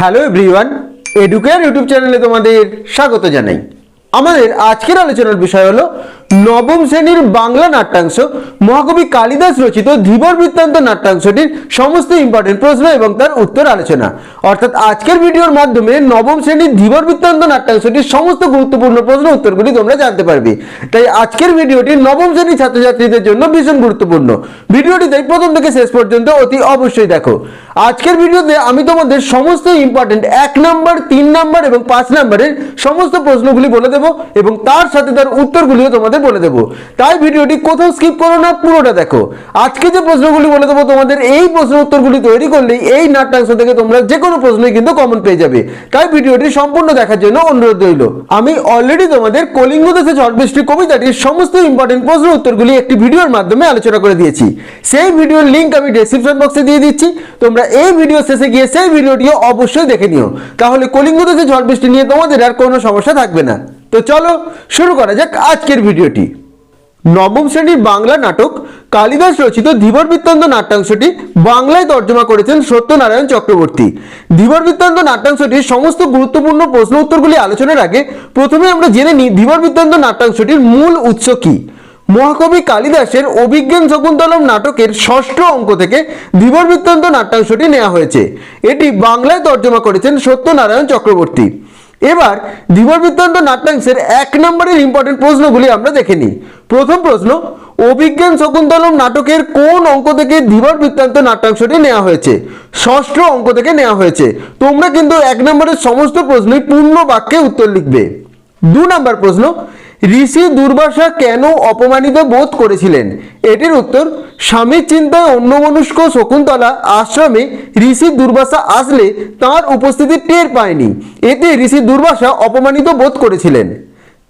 Hello everyone educare YouTube চ্যানেলে তোমাদের স্বাগত জানাই। আমাদের আজকের আলোচনার বিষয় হলো নবম শ্রেণির বাংলা নাট্যাংশ, মহাকবি কালিদাস রচিত ধীবর বৃত্তান্ত নাট্যাংশটির সমস্ত ইম্পর্টেন্ট প্রশ্ন এবং তার উত্তর আলোচনা। অর্থাৎ আজকের ভিডিওর মাধ্যমে নবম শ্রেণির ধীবর বৃত্তান্ত নাট্যাংশটির সমস্ত গুরুত্বপূর্ণ প্রশ্ন উত্তরগুলি তোমরা জানতে পারবে। তাই আজকের ভিডিওটি নবম শ্রেণির ছাত্রছাত্রীদের জন্য ভীষণ গুরুত্বপূর্ণ। ভিডিওটি তাই প্রথম থেকে শেষ পর্যন্ত অতি অবশ্যই দেখো। আজকের ভিডিওতে আমি তোমাদের সমস্ত ইম্পর্টেন্ট এক নাম্বার, তিন নাম্বার এবং পাঁচ নাম্বারের সমস্ত প্রশ্নগুলি বলে দেবো এবং তার সাথে তার উত্তরগুলিও তোমাদের বলে দেবো। তাই ভিডিওটি কোথাও স্কিপ করো না, পুরোটা দেখো। আজকে যে প্রশ্নগুলি বলে দেবো, তোমাদের এই প্রশ্ন উত্তরগুলি তৈরি করলেই এই নাট্যাংশ থেকে তোমরা যে কোনো প্রশ্নই কিন্তু কমন পেয়ে যাবে। তাই ভিডিওটি সম্পূর্ণ দেখার জন্য অনুরোধ রইল। আমি অলরেডি তোমাদের কলিঙ্গ দেশে ঝড় বৃষ্টি কবিতাটির সমস্ত ইম্পর্টেন্ট প্রশ্ন উত্তরগুলি একটি ভিডিওর মাধ্যমে আলোচনা করে দিয়েছি। সেই ভিডিওর লিঙ্ক আমি ডেসক্রিপশন বক্সে দিয়ে দিচ্ছি। তোমরা এই ভিডিও শেষে গিয়ে সেই ভিডিওটিও অবশ্যই দেখে নিও। তাহলে কলিঙ্গ দেশে ঝড় বৃষ্টি নিয়ে তোমাদের আর কোনো সমস্যা থাকবে না। তো চলো শুরু করা যাক আজকের ভিডিওটি। নবম শ্রেণির বাংলা নাটক, কালিদাস রচিত ধীবর বৃত্তান্ত নাট্যাংশটি বাংলায় তর্জমা করেছেন সত্যনারায়ণ চক্রবর্তী। ধীবর বৃত্তান্ত নাট্যাংশটির সমস্ত গুরুত্বপূর্ণ প্রশ্ন উত্তরগুলি আলোচনার আগে প্রথমে আমরা জেনে নিই ধীবর বৃত্তান্ত নাট্যাংশটির মূল উৎস কী। মহাকবি কালিদাসের অভিজ্ঞান শকুন্তলম নাটকের ষষ্ঠ অঙ্ক থেকে ধীবর বৃত্তান্ত নাট্যাংশটি নেওয়া হয়েছে। এটি বাংলায় তর্জমা করেছেন সত্যনারায়ণ চক্রবর্তী। এবার ধীবর বৃত্তান্ত নাট্যাংশের এক নম্বরের ইম্পর্টেন্ট প্রশ্নগুলি আমরা দেখে নিই। প্রথম প্রশ্ন, অভিজ্ঞান শকুন্তলম নাটকের কোন অঙ্ক থেকে ধীবর বৃত্তান্ত নাট্যাংশটি নেওয়া হয়েছে? ষষ্ঠ অঙ্ক থেকে নেওয়া হয়েছে। তোমরা কিন্তু এক নম্বরের সমস্ত প্রশ্নই পূর্ণ বাক্যে উত্তর লিখবে। দু নম্বর প্রশ্ন ঋষি দুর্বাসা কেন অপমানিত বোধ করেছিলেন? এটির উত্তর, স্বামীর চিন্তায় অন্যমনস্ক শকুন্তলা আশ্রমে ঋষি দুর্বাসা আসলে তার উপস্থিতি টের পায়নি। এতে ঋষি দুর্বাসা অপমানিত বোধ করেছিলেন।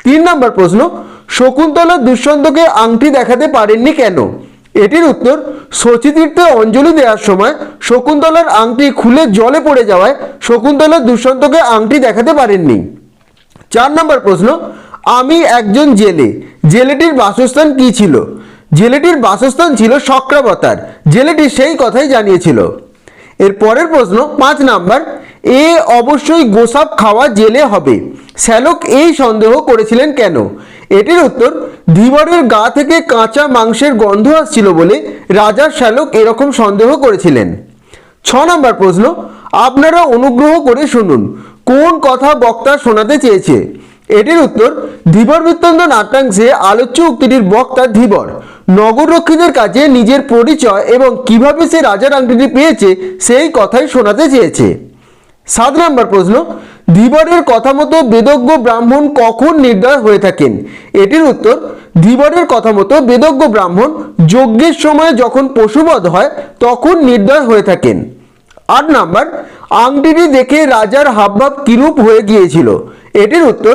তিন নম্বর প্রশ্ন, শকুন্তলা দুষ্যন্তকে আংটি দেখাতে পারেননি কেন? এটির উত্তর, শচীতীর্থে অঞ্জলি দেওয়ার সময় শকুন্তলার আংটি খুলে জলে পড়ে যাওয়ায় শকুন্তলা দুষ্যন্তকে আংটি দেখাতে পারেননি। চার নম্বর প্রশ্ন আমি একজন জেলে। জেলেটির বাসস্থান কি ছিল? জেলেটির বাসস্থান ছিল সক্রাবতার। জেলেটি সেই কথাই জানিয়েছিল। এর পরের প্রশ্ন, পাঁচ নাম্বার, এ অবশ্যই গোসাপ খাওয়া জেলে হবে। শ্যালক এই সন্দেহ করেছিলেন কেন? এটির উত্তর, ধীবরের গা থেকে কাঁচা মাংসের গন্ধ আসছিল বলে রাজা শ্যালক এরকম সন্দেহ করেছিলেন। ছ নম্বর প্রশ্ন, আপনারা অনুগ্রহ করে শুনুন, কোন কথা বক্তা শোনাতে চেয়েছে? এটির উত্তর, ধীবর বৃত্তান্ত নাট্যাংশে আলোচ্য উক্তিটির বক্তা ধীবর। নগররক্ষীদের কাছে নিজের পরিচয় এবং কীভাবে সে রাজার আংটিটি পেয়েছে, সেই কথাই শোনাতে চেয়েছে। সাত নম্বর প্রশ্ন, ধীবরের কথা মতো বেদজ্ঞ ব্রাহ্মণ কখন নির্দয় হয়ে থাকেন? এটির উত্তর, ধীবরের কথা মতো বেদজ্ঞ ব্রাহ্মণ যজ্ঞের সময় যখন পশুবধ হয়, তখন নির্দয় হয়ে থাকেন। আট নাম্বার, আংটিটি দেখে রাজার হাবভাব কিরূপ হয়ে গিয়েছিল? এটির উত্তর,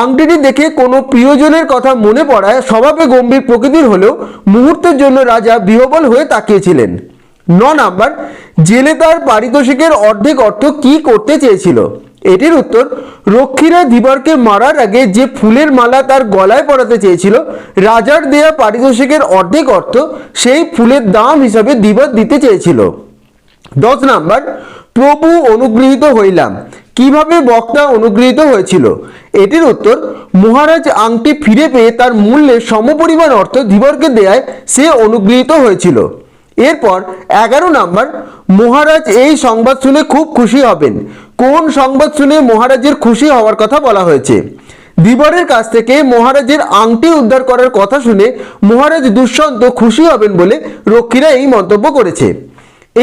আংটিটি দেখে কোনো প্রিয়জনের কথা মনে পড়ায় স্বভাবে গম্ভীর প্রকৃতির হলেও মুহূর্তের জন্য রাজা বিহবল হয়ে তাকিয়েছিলেন। ন নাম্বার, জেলে তার পারিতোষিকের অর্ধেক অর্থ কি করতে চেয়েছিল? এটির উত্তর, রক্ষীরা ধীবরকে মারার আগে যে ফুলের মালা তার গলায় পরাতে চেয়েছিল, রাজার দেয়া পারিতোষিকের অর্ধেক অর্থ সেই ফুলের দাম হিসাবে ধীবর দিতে চেয়েছিল। দশ নাম্বার, প্রভু অনুগৃহীত হইলাম। কীভাবে বক্তা অনুগৃহীত হয়েছিল? এটির উত্তর, মহারাজ আংটি ফিরে পেয়ে তার মূল্যে সমপরিমাণ অর্থ ধীবরকে দেয়ায় সে অনুগৃহীত হয়েছিল। এরপর এগারো নাম্বার, মহারাজ এই সংবাদ শুনে খুব খুশি হবেন। কোন সংবাদ শুনে মহারাজের খুশি হওয়ার কথা বলা হয়েছে? ধীবরের কাছ থেকে মহারাজের আংটি উদ্ধার করার কথা শুনে মহারাজ দুষ্যন্ত খুশি হবেন বলে রক্ষীরা এই মন্তব্য করেছে।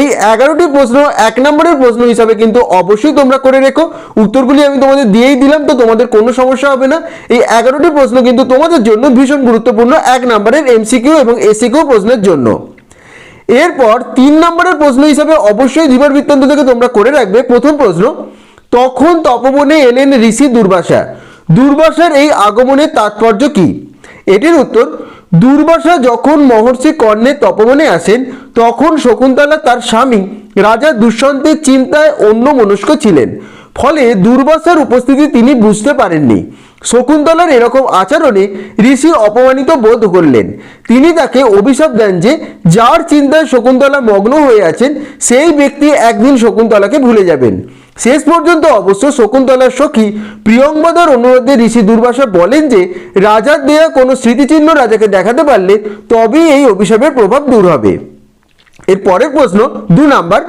এই এগারোটি প্রশ্ন এক নম্বরের প্রশ্ন হিসাবে কিন্তু অবশ্যই তোমরা করে রেখো। উত্তরগুলি আমি তোমাদের দিয়েই দিলাম, তো তোমাদের কোনো সমস্যা হবে না। এই এগারোটি প্রশ্ন কিন্তু তোমাদের জন্য ভীষণ গুরুত্বপূর্ণ এক নম্বরের এমসিকিউ এবং এসিকিউ প্রশ্নের জন্য। এরপর তিন নম্বরের প্রশ্ন হিসাবে অবশ্যই ধীবর বৃত্তান্ত থেকে তোমরা করে রাখবে। প্রথম প্রশ্ন, তখন তপবনে এলেন ঋষি দুর্বাসা। দুর্বাসার এই আগমনের তাৎপর্য কি? এটির উত্তর দুর্বাসা যখন মহর্ষি কর্ণের তপবনে আসেন, তখন শকুন্তলা তার স্বামী, রাজা দুষ্যন্তের চিন্তায় অন্য মনস্ক ছিলেন। ফলে দুর্বাসার উপস্থিতি তিনি বুঝতে পারেননি। শকুন্তলার এরকম আচরণে ঋষি অপমানিত বোধ করলেন। তিনি তাকে অভিশাপ দেন যে, যার চিন্তায় শকুন্তলা মগ্ন হয়ে আছেন, সেই ব্যক্তি একদিন শকুন্তলাকে ভুলে যাবেন। শেষ পর্যন্ত অবশ্য শকুন্তলার সখী প্রিয়ঙ্বদার অনুরোধে ঋষি দুর্বাসা বলেন যে, রাজার দেয়া কোনো স্মৃতিচিহ্ন রাজাকে দেখাতে পারলে তবেই এই অভিশাপের প্রভাব দূর হবে। এর পরের প্রশ্ন দু নাম্বার,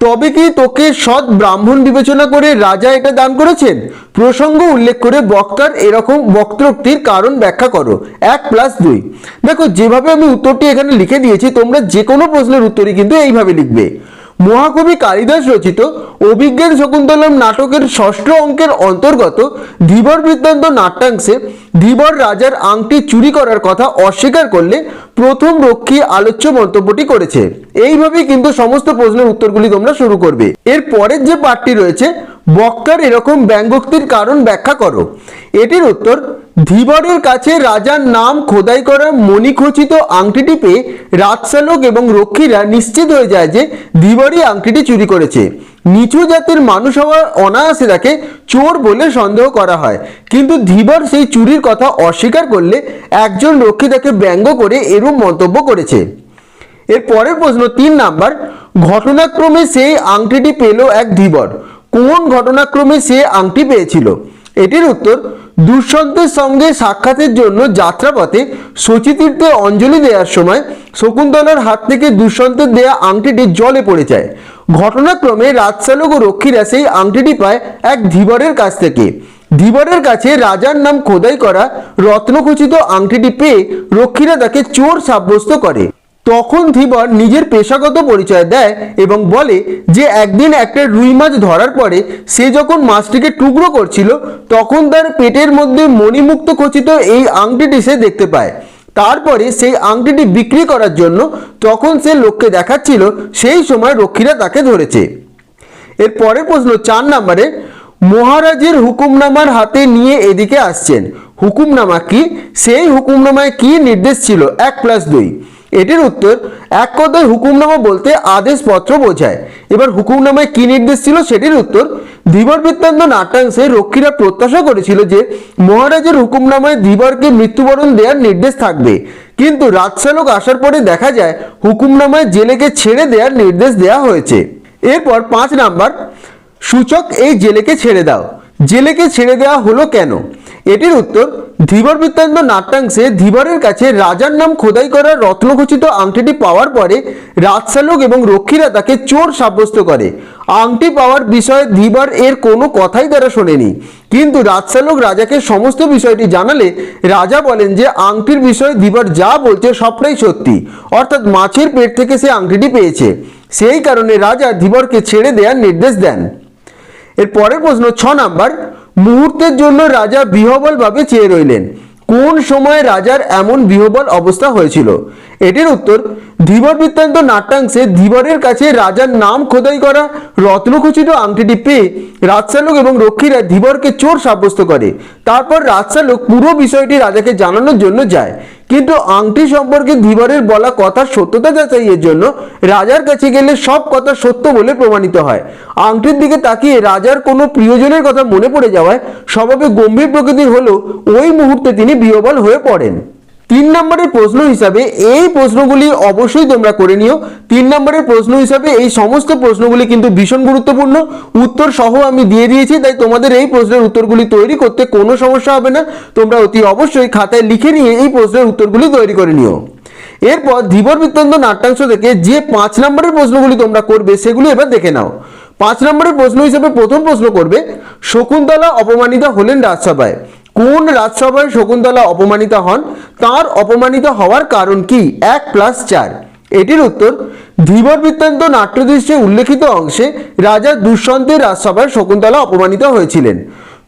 তবে কি তোকে সৎ ব্রাহ্মণ বিবেচনা করে রাজা এটা দান করেছেন? প্রসঙ্গ উল্লেখ করে বক্তার এরকম বক্তব্যটির কারণ ব্যাখ্যা করো। এক প্লাস দুই। দেখো, যেভাবে আমি উত্তরটি এখানে লিখে দিয়েছি, তোমরা যে কোনো প্রশ্নের উত্তরই কিন্তু এইভাবে লিখবে। মহাকবি কালিদাস রচিত অভিজ্ঞান শকুন্তলম নাটকের ষষ্ঠ অঙ্কের অন্তর্গত ধীবর বৃত্তান্ত নাট্যাংশে ধীবর রাজার আংটি চুরি করার কথা অস্বীকার করলে প্রথম রক্ষী আলোচ্য মন্তব্যটি করেছে। এইভাবেই কিন্তু সমস্ত প্রশ্নের উত্তরগুলি তোমরা শুরু করবে। এর পরের যে পাঠটি রয়েছে, বক্তার এরকম ব্যঙ্গোক্তির কারণ ব্যাখ্যা করো। এটির উত্তর, ধীবরের কাছে রাজার নাম খোদাই করা মণিখচিত আংটিটি পেয়ে রাজশালক এবং রক্ষীরা নিশ্চিত হয়ে যায় যে ধীবরই আংটিটি চুরি করেছে। নিচু জাতের মানুষ হওয়ার অনায়াসে তাকে চোর বলে সন্দেহ করা হয়। কিন্তু ধীবর সেই চুরির কথা অস্বীকার করলে একজন রক্ষী তাকে ব্যঙ্গ করে এরূপ মন্তব্য করেছে। এর পরের প্রশ্ন তিন নাম্বার, ঘটনাক্রমে সেই আংটিটি পেল এক ধীবর। কোন ঘটনাক্রমে সে আংটি পেয়েছিল? এটির উত্তর দুষ্যন্তের সঙ্গে সাক্ষাতের জন্য যাত্রাপথে শচীতীর্থে অঞ্জলি দেওয়ার সময় শকুন্তলার হাত থেকে দুষ্যন্তের দেয়া আংটিটি জলে পড়ে যায়। ঘটনাক্রমে রাজশালক ও রক্ষীরা সেই আংটিটি পায় এক ধীবরের কাছ থেকে। ধীবরের কাছে রাজার নাম খোদাই করা রত্নখচিত আংটিটি পেয়ে রক্ষীরা তাকে চোর সাব্যস্ত করে। তখন ধীবর নিজের পেশাগত পরিচয় দেয় এবং বলে যে একদিন একটা রুই মাছ ধরার পরে সে যখন মাছটিকে টুকরো করছিল, তখন তার পেটের মধ্যে মণিমুক্ত খচিত এই আংটিটি সে দেখতে পায়। তারপরে সেই আংটিটি বিক্রি করার জন্য তখন সে লোককে দেখাচ্ছিল, সেই সময় রক্ষীরা তাকে ধরেছে। এর পরের প্রশ্ন চার নম্বরে, মহারাজের হুকুমনামার হাতে নিয়ে এদিকে আসছেন। হুকুমনামা কি? সেই হুকুমনামায় কি নির্দেশ ছিল? এক প্লাস দুই। এটির উত্তর, এক কথায় হুকুমনামা বলতে আদেশপত্র বোঝায়। এবার হুকুমনামায় কি নির্দেশ ছিল সেটির উত্তর ধীবর বৃত্তান্ত নাট্যাংশে রক্ষীরা প্রত্যাশা করেছিল যে মহারাজের হুকুমনামায় ধীবরকে মৃত্যুবরণ দেওয়ার নির্দেশ থাকবে। কিন্তু রাজশালক আসার পরে দেখা যায়, হুকুমনামায় জেলেকে ছেড়ে দেওয়ার নির্দেশ দেওয়া হয়েছে। এরপর পাঁচ নাম্বার, সূচক এই জেলেকে ছেড়ে দাও। জেলেকে ছেড়ে দেওয়া হলো কেন? এটির উত্তর, ধীবর বৃত্তান্ত নাট্যাংশে ধীবরের কাছে রাজার নাম খোদাই করা রত্নখচিত আংটিটি পাওয়ার পরে রাজশালক এবং রক্ষীরা তাকে চোর সাব্যস্ত করে। আংটি পাওয়ার বিষয়ে ধীবর এর কোনো কথাই তারা শোনেনি। কিন্তু রাজশালক রাজাকে সমস্ত বিষয়টি জানালে রাজা বলেন যে আংটির বিষয়ে ধীবর যা বলছে সবটাই সত্যি। অর্থাৎ মাছের পেট থেকে সে আংটিটি পেয়েছে। সেই কারণে রাজা ধীবরকে ছেড়ে দেওয়ার নির্দেশ দেন। এর পরের প্রশ্ন, ছ নাম্বার মুহূর্তের জন্য রাজা বিহবলভাবে চেয়ে রইলেন। কোন সময় রাজার এমন বিহবল অবস্থা হয়েছিল? এটির উত্তর, ধীবর বৃত্তান্ত নাট্যাংশে ধীবরের কাছে রাজার নাম খোদাই করা রত্নখচিত আংটিটি পেয়ে রাজশালক এবং রক্ষীরা ধীবরকে চোর সাব্যস্ত করে। তারপর রাজশালক পুরো বিষয়টি রাজাকে জানানোর জন্য যায়। কিন্তু আংটি সম্পর্কে ধীবরের বলা কথার সত্যতা যাচাইয়ের জন্য রাজার কাছে গেলে সব কথা সত্য বলে প্রমাণিত হয়। আংটির দিকে তাকিয়ে রাজার কোনো প্রিয়জনের কথা মনে পড়ে যাওয়ায় স্বভাবে গম্ভীর প্রকৃতির হলেও ওই মুহূর্তে তিনি বিহবল হয়ে পড়েন। তিন নম্বরের প্রশ্ন হিসাবে এই প্রশ্নগুলি অবশ্যই তোমরা করে নিও। তিন নম্বরের প্রশ্ন হিসাবে এই সমস্ত প্রশ্নগুলি কিন্তু ভীষণ গুরুত্বপূর্ণ। উত্তর সহ আমি দিয়ে দিয়েছি, তাই তোমাদের এই প্রশ্নের উত্তরগুলি তৈরি করতে কোনো সমস্যা হবে না। তোমরা অতি অবশ্যই খাতায় লিখে নিয়ে এই প্রশ্নের উত্তরগুলি তৈরি করে নিও। এরপর ধীবর বৃত্তান্ত নাট্যাংশ থেকে যে পাঁচ নম্বরের প্রশ্নগুলি তোমরা করবে, সেগুলি এবার দেখে নাও। পাঁচ নম্বরের প্রশ্ন হিসেবে প্রথম প্রশ্ন করবে, শকুন্তলা অপমানিতা হলেন রাজসভায়। কোন রাজসভায় শকুন্তলা অপমানিত হন? তার অপমানিত হওয়ার কারণ কি? এক প্লাস চার। এটির উত্তর, ধীবর বৃত্তান্ত নাট্যদৃশ্যে উল্লেখিত অংশে রাজা দুষ্যন্তের রাজসভায় শকুন্তলা অপমানিত হয়েছিলেন।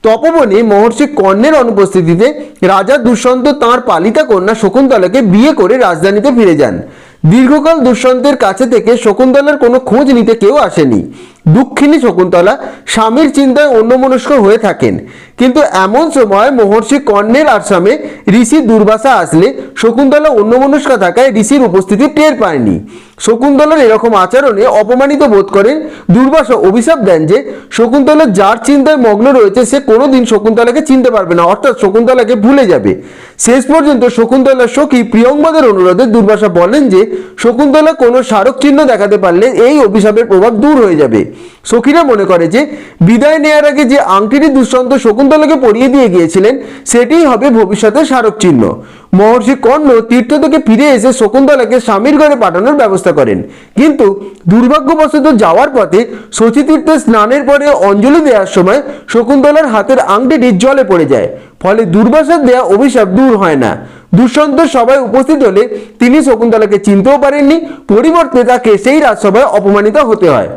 তপবনে মহর্ষি কর্ণের অনুপস্থিতিতে রাজা দুষ্যন্ত তাঁর পালিতা কন্যা শকুন্তলাকে বিয়ে করে রাজধানীতে ফিরে যান। দীর্ঘকাল দুষ্যন্তের কাছে থেকে শকুন্তলার কোনো খোঁজ নিতে কেউ আসেনি। দুঃখিনী শকুন্তলা স্বামীর চিন্তায় অন্যমনস্ক হয়ে থাকেন। কিন্তু এমন সময় মহর্ষি কর্ণের আশ্রমে ঋষি দুর্বাসা আসলে শকুন্তলা অন্যমনস্ক থাকায় ঋষির উপস্থিতি টের পায়নি। শকুন্তলার এরকম আচরণে অপমানিত বোধ করেন দুর্বাসা অভিশাপ দেন যে শকুন্তলা যার চিন্তায় মগ্ন রয়েছে, সে কোনোদিন শকুন্তলাকে চিনতে পারবে না। অর্থাৎ শকুন্তলাকে ভুলে যাবে। শেষ পর্যন্ত শকুন্তলার সখী প্রিয়ঙ্বদের অনুরোধে দুর্বাসা বলেন যে, শকুন্তলা কোনো স্মারক চিহ্ন দেখাতে পারলে এই অভিশাপের প্রভাব দূর হয়ে যাবে। সখীরা মনে করে যে, বিদায় নেয়ার আগে যে আংটিটি দুষ্যন্ত শকুন্তলাকে পরিয়ে দিয়ে গিয়েছিলেন, সেটিই হবে ভবিষ্যতের স্মারক চিহ্ন। মহর্ষি কর্ণ তীর্থ থেকে ফিরে এসে শকুন্তলাকে স্বামীর ঘরে পাঠানোর ব্যবস্থা করেন। কিন্তু দুর্ভাগ্যবশত যাওয়ার পথে শচীতীর্থে স্নানের পরে অঞ্জলি দেওয়ার সময় শকুন্তলার হাতের আংটিটি জলে পড়ে যায়। ফলে দুর্বাসার দেয়া অভিশাপ দূর হয় না। দুষ্যন্ত সবাই উপস্থিত হলে তিনি শকুন্তলাকে চিনতেও পারেননি। পরিবর্তে তাকে সেই রাজসভায় অপমানিত হতে হয়।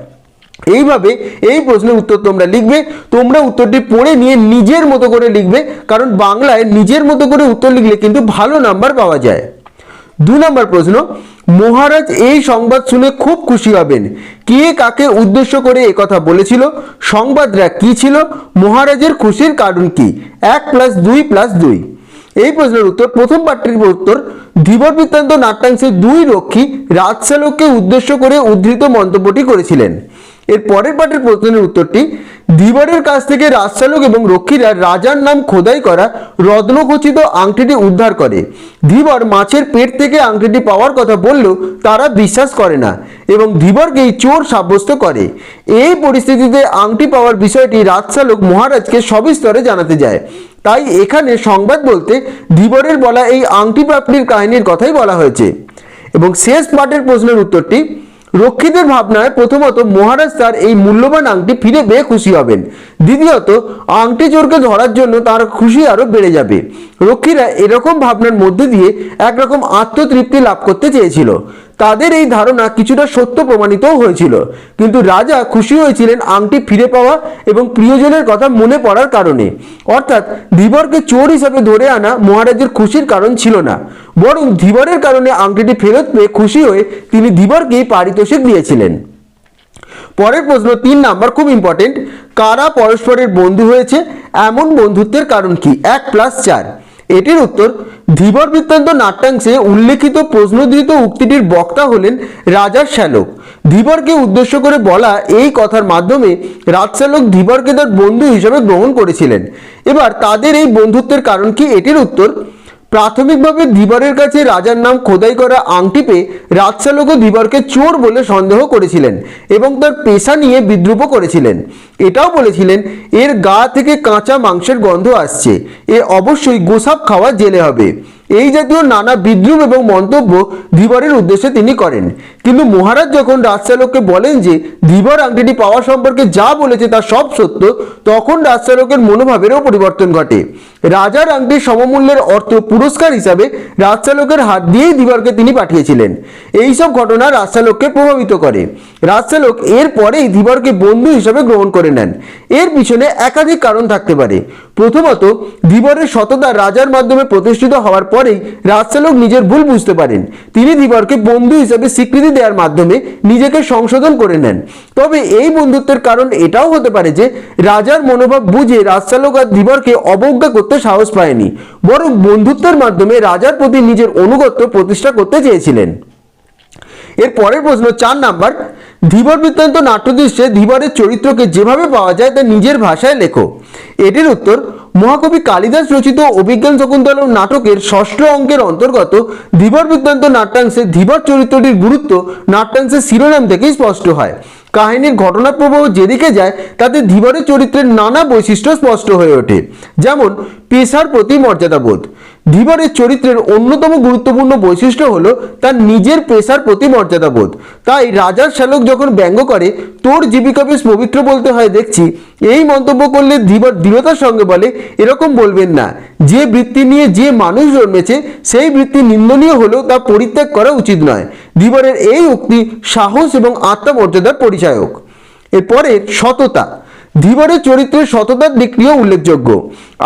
এইভাবে এই প্রশ্নের উত্তর তোমরা লিখবে, তোমরা উত্তরটি পড়ে নিয়ে নিজের মতো করে লিখবে, কারণ বাংলায় নিজের মতো করে উত্তর লিখলে কিন্তু ভালো নাম্বার পাওয়া যায়। দু নম্বর প্রশ্ন, মহারাজ এই সংবাদ শুনে খুব খুশি হবেন। কে কাকে উদ্দেশ্য করে এ কথা বলেছিল? সংবাদটা কি ছিল? মহারাজের খুশির কারণ কি? এক প্লাস দুই প্লাস দুই। এই প্রশ্নের উত্তর, প্রথম পাঠটির উত্তর, ধীবর বৃত্তান্ত নাট্যাংশের দুই রক্ষী রাজশালককে উদ্দেশ্য করে উদ্ধৃত মন্তব্যটি করেছিলেন। এর পরের পাঠের প্রশ্নের উত্তরটি ধীবরের কাছ থেকে রাজশালক এবং রক্ষীরা রাজার নাম খোদাই করা রত্নখচিত আংটিটি উদ্ধার করে। ধীবর মাছের পেট থেকে আংটিটি পাওয়ার কথা বললেও তারা বিশ্বাস করে না এবং ধীবরকেই চোর সাব্যস্ত করে। এই পরিস্থিতিতে আংটি পাওয়ার বিষয়টি রাজশালক মহারাজকে সবিস্তরে জানাতে যায়। তাই এখানে সংবাদ বলতে ধীবরের বলা এই আংটি প্রাপ্তির কাহিনীর কথাই বলা হয়েছে। এবং শেষ পাঠের প্রশ্নের উত্তরটি রক্ষীদের ভাবনায় প্রথমত মহারাজ তার এই মূল্যবান আংটি ফিরে পেয়ে খুশি হবেন। দ্বিতীয়ত, আংটি চোরকে ধরার জন্য তার খুশি আরও বেড়ে যাবে। রক্ষীরা এরকম ভাবনার মধ্যে দিয়ে একরকম আত্মতৃপ্তি লাভ করতে চেয়েছিল। তাদের এই ধারণা কিছুটা সত্য প্রমাণিতও হয়েছিল। কিন্তু রাজা খুশি হয়েছিলেন আংটি ফিরে পাওয়া এবং প্রিয়জনের কথা মনে পড়ার কারণে। অর্থাৎ ধীবরকে চোর হিসাবে ধরে আনা মহারাজের খুশির কারণ ছিল না। বরং ধীবরের কারণে আংটিটি ফেরত পেয়ে খুশি হয়ে তিনি ধীবরকেই পারিতোষিক দিয়েছিলেন। পরের প্রশ্ন তিন নাম্বার খুব ইম্পর্টেন্ট কারা পরস্পরের বন্ধু হয়েছে? এমন বন্ধুত্বের কারণ কি? এক প্লাস চার। এটির উত্তর, ধীবর বৃত্তান্ত নাট্যাংশে উল্লেখিত প্রশ্নধৃত উক্তিটির বক্তা হলেন রাজার শ্যালক। ধীবরকে উদ্দেশ্য করে বলা এই কথার মাধ্যমে রাজশ্যালক ধীবরকে তার বন্ধু হিসেবে গ্রহণ করেছিলেন। এবার তাদের এই বন্ধুত্বের কারণ কি? এটির উত্তর প্রাথমিকভাবে ধীবরের কাছে রাজার নাম খোদাই করা আংটি পেয়ে রাজশালকও ধীবরকে চোর বলে সন্দেহ করেছিলেন এবং তার পেশা নিয়ে বিদ্রুপও করেছিলেন। এটাও বলেছিলেন, এর গা থেকে কাঁচা মাংসের গন্ধ আসছে। এ অবশ্যই গোসাপ খাওয়া জেলে হবে। এই জাতীয় নানা বিদ্রুপ এবং মন্তব্য ধীবরের উদ্দেশ্যে তিনি করেন। কিন্তু মহারাজ যখন রাজশালককে বলেন যে ধীবর আংটিটি পাওয়া সম্পর্কে যা বলেছে তা সব সত্য, তখন রাজশালকের মনোভাবেরও পরিবর্তন ঘটে। রাজার আংটির সমমূল্যের অর্থ পুরস্কার হিসাবে রাজশালকের হাত দিয়েই ধীবরকে তিনি পাঠিয়েছিলেন। এইসব ঘটনা রাজশালককে প্রভাবিত করে। রাজশালক এর পরেই ধীবরকে বন্ধু হিসাবে গ্রহণ করে নেন। এর পিছনে একাধিক কারণ থাকতে পারে। প্রথমত ধীবরের সততা রাজার মাধ্যমে প্রতিষ্ঠিত হওয়ার পরেই রাজশালক নিজের ভুল বুঝতে পারেন। তিনি ধীবরকে বন্ধু হিসাবে স্বীকৃতি দেওয়ার মাধ্যমে নিজেকে সংশোধন করে নেন। তবে এই বন্ধুত্বের কারণ এটাও হতে পারে যে রাজার মনোভাব বুঝে রাজশালক আর ধীবরকে অবজ্ঞা করতে সাহস পায়নি, বরং বন্ধুত্বের মাধ্যমে রাজার প্রতি নিজের অনুগত্য প্রতিষ্ঠা করতে চেয়েছিলেন। এর পরের প্রশ্ন চার নাম্বার ধীবর বৃত্তান্ত নাট্যদৃশ্যে ধীবরের চরিত্রকে যেভাবে পাওয়া যায় তা নিজের ভাষায় লেখো। এটির উত্তর মহাকবি কালিদাস রচিত অভিজ্ঞান শকুন্তলম নাটকের ষষ্ঠ অঙ্কের অন্তর্গত ধীবর বৃত্তান্ত নাট্যাংশে ধীবর চরিত্রটির গুরুত্ব নাট্যাংশের শিরোনাম থেকেই স্পষ্ট হয়। কাহিনীর ঘটনা প্রবাহ যেদিকে যায়, তাতে ধীবরের চরিত্রের নানা বৈশিষ্ট্য স্পষ্ট হয়ে ওঠে। যেমন, পেশার প্রতি মর্যাদাবোধ। ধীবরের চরিত্রের অন্যতম গুরুত্বপূর্ণ বৈশিষ্ট্য হল তার নিজের পেশার প্রতি মর্যাদাবোধ। তাই রাজার শ্যালক যখন ব্যঙ্গ করে, তোর জীবিকা বেশ পবিত্র বলতে হয়, দেখছি। এই মন্তব্য করলে ধীবর দৃঢ়তার সঙ্গে বলে, এরকম বলবেন না। যে বৃত্তি নিয়ে যে মানুষ জন্মেছে, সেই বৃত্তি নিন্দনীয় হলেও তা পরিত্যাগ করা উচিত নয়। ধীবরের এই উক্তি সাহস এবং আত্মমর্যাদার পরিচায়ক। এরপরে সততা। ধীবরের চরিত্রের সততার দিক নিয়েও উল্লেখযোগ্য।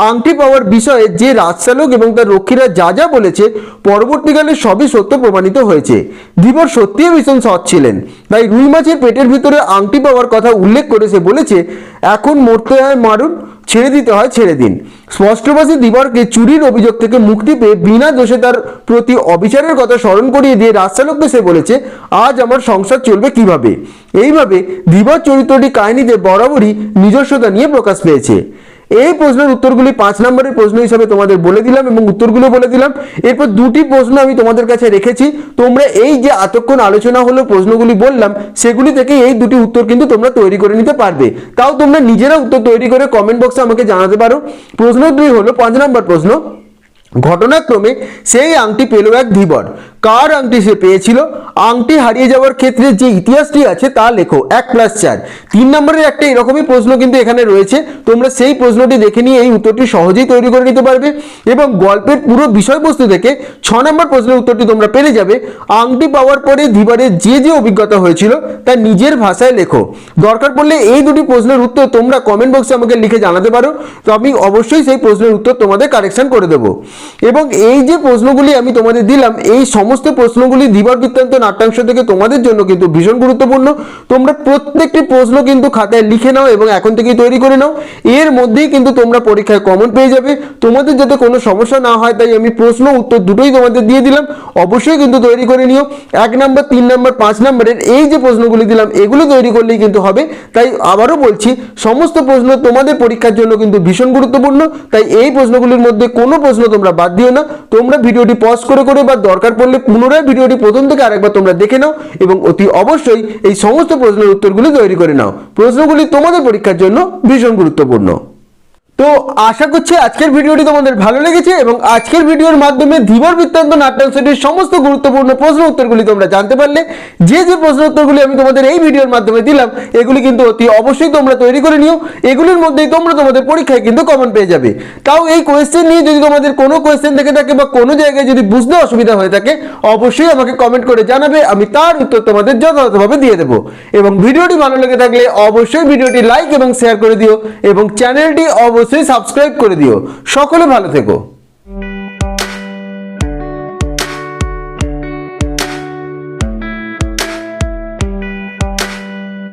আংটি পাওয়ার বিষয়ে যে রাজশালক এবং তার রক্ষীরা যা যা বলেছে, পরবর্তীকালে সবই সত্য প্রমাণিত হয়েছে। ধীবর সত্যিই ভীষণ সৎ ছিলেন। তাই রুই মাছের পেটের ভিতরে আংটি পাওয়ার কথা উল্লেখ করে সে বলেছে, এখন মরতে হয় মারুন ছেড়ে দিতে হয়, ছেড়ে দিন। স্পষ্টবাসী দিবরকে চুরির অভিযোগ থেকে মুক্তি পেয়ে বিনা দোষে তার প্রতি অবিচারের কথা স্মরণ করিয়ে দিয়ে রাস্তালোককে সে বলেছে, আজ আমার সংসার চলবে কীভাবে? এইভাবে দিবর চরিত্রটি কাহিনীতে বরাবরই নিজস্বতা নিয়ে প্রকাশ পেয়েছে। এই প্রশ্নের উত্তরগুলি পাঁচ নম্বরের প্রশ্ন হিসাবে তোমাদের বলে দিলাম এবং উত্তরগুলো বলে দিলাম। এরপর দুটি প্রশ্ন আমি তোমাদের কাছে রেখেছি। তোমরা এই যে এতক্ষণ আলোচনা হলো প্রশ্নগুলি বললাম, সেগুলি থেকে এই দুটি উত্তর কিন্তু তোমরা তৈরি করে নিতে পারবে। তাও তোমরা নিজেরা উত্তর তৈরি করে কমেন্ট বক্সে আমাকে জানাতে পারো। প্রশ্ন দুই হলো, পাঁচ নম্বর প্রশ্ন ঘটনাক্রমে সেই আংটি পেল এক ধীবর। কার আংটি সে পেয়েছিল? আংটি হারিয়ে যাওয়ার ক্ষেত্রে যে ইতিহাসটি আছে তা লেখো। এক প্লাস চার। তিন নম্বরের একটা এরকমই প্রশ্ন কিন্তু এখানে রয়েছে। তোমরা সেই প্রশ্নটি দেখে নিয়ে এই উত্তরটি সহজেই তৈরি করে নিতে পারবে এবং গল্পের পুরো বিষয়বস্তু থেকে ছ নম্বর প্রশ্নের উত্তরটি তোমরা পেরে যাবে। আংটি পাওয়ার পরে ধীবরের যে যে অভিজ্ঞতা হয়েছিল তা নিজের ভাষায় লেখো। দরকার পড়লে এই দুটি প্রশ্নের উত্তর তোমরা কমেন্ট বক্সে আমাকে লিখে জানাতে পারো। তো আমি অবশ্যই সেই প্রশ্নের উত্তর তোমাদের কারেকশন করে দেবো। এবং এই যে প্রশ্নগুলি আমি তোমাদের দিলাম, এই সমস্ত প্রশ্নগুলি দিবার বৃত্তান্ত নাট্যাংশ থেকে তোমাদের জন্য কিন্তু ভীষণ গুরুত্বপূর্ণ। তোমরা প্রত্যেকটি প্রশ্ন কিন্তু খাতায় লিখে নাও এবং এখন থেকেই তৈরি করে নাও। এর মধ্যেই কিন্তু তোমরা পরীক্ষায় কমন পেয়ে যাবে। তোমাদের যাতে কোনো সমস্যা না হয়, তাই আমি প্রশ্ন, উত্তর দুটোই তোমাদের দিয়ে দিলাম। অবশ্যই কিন্তু তৈরি করে নিও। এক নাম্বার, তিন নাম্বার, পাঁচ নাম্বারের এই যে প্রশ্নগুলি দিলাম, এগুলো তৈরি করলেই কিন্তু হবে। তাই আবারও বলছি, সমস্ত প্রশ্ন তোমাদের পরীক্ষার জন্য কিন্তু ভীষণ গুরুত্বপূর্ণ। তাই এই প্রশ্নগুলির মধ্যে কোনো প্রশ্ন তোমরা বাদ দিও না। তোমরা ভিডিওটি পজ করে করে বা দরকার পড়লে পুনরায় ভিডিওটি প্রথম থেকে আরেকবার তোমরা দেখে নাও এবং অতি অবশ্যই এই সমস্ত প্রশ্নের উত্তরগুলি তৈরি করে নাও। প্রশ্নগুলি তোমাদের পরীক্ষার জন্য ভীষণ গুরুত্বপূর্ণ। তো আশা করছি আজকের ভিডিওটি তোমাদের ভালো লেগেছে এবং আজকের ভিডিওর মাধ্যমে ধীবর বৃত্তান্ত নাট্যাংশটির সমস্ত গুরুত্বপূর্ণ প্রশ্ন উত্তরগুলি তোমরা জানতে পারলে। যে যে প্রশ্ন উত্তরগুলি আমি তোমাদের এই ভিডিওর মাধ্যমে দিলাম, এগুলি কিন্তু অতি অবশ্যই তোমরা তৈরি করে নিও। এগুলির মধ্যেই তোমরা তোমাদের পরীক্ষায় কিন্তু কমন পেয়ে যাবে। তাও এই কোয়েশ্চেন নিয়ে যদি তোমাদের কোনো কোয়েশ্চেন থেকে থাকে বা কোনো জায়গায় যদি বুঝতে অসুবিধা হয়ে থাকে, অবশ্যই আমাকে কমেন্ট করে জানাবে, আমি তার উত্তর তোমাদের যথাযথভাবে দিয়ে দেবো। এবং ভিডিওটি ভালো লেগে থাকলে অবশ্যই ভিডিওটি লাইক এবং শেয়ার করে দিও এবং চ্যানেলটি অবশ্যই সাবস্ক্রাইব করে দিও। সকলে ভালো থেকো।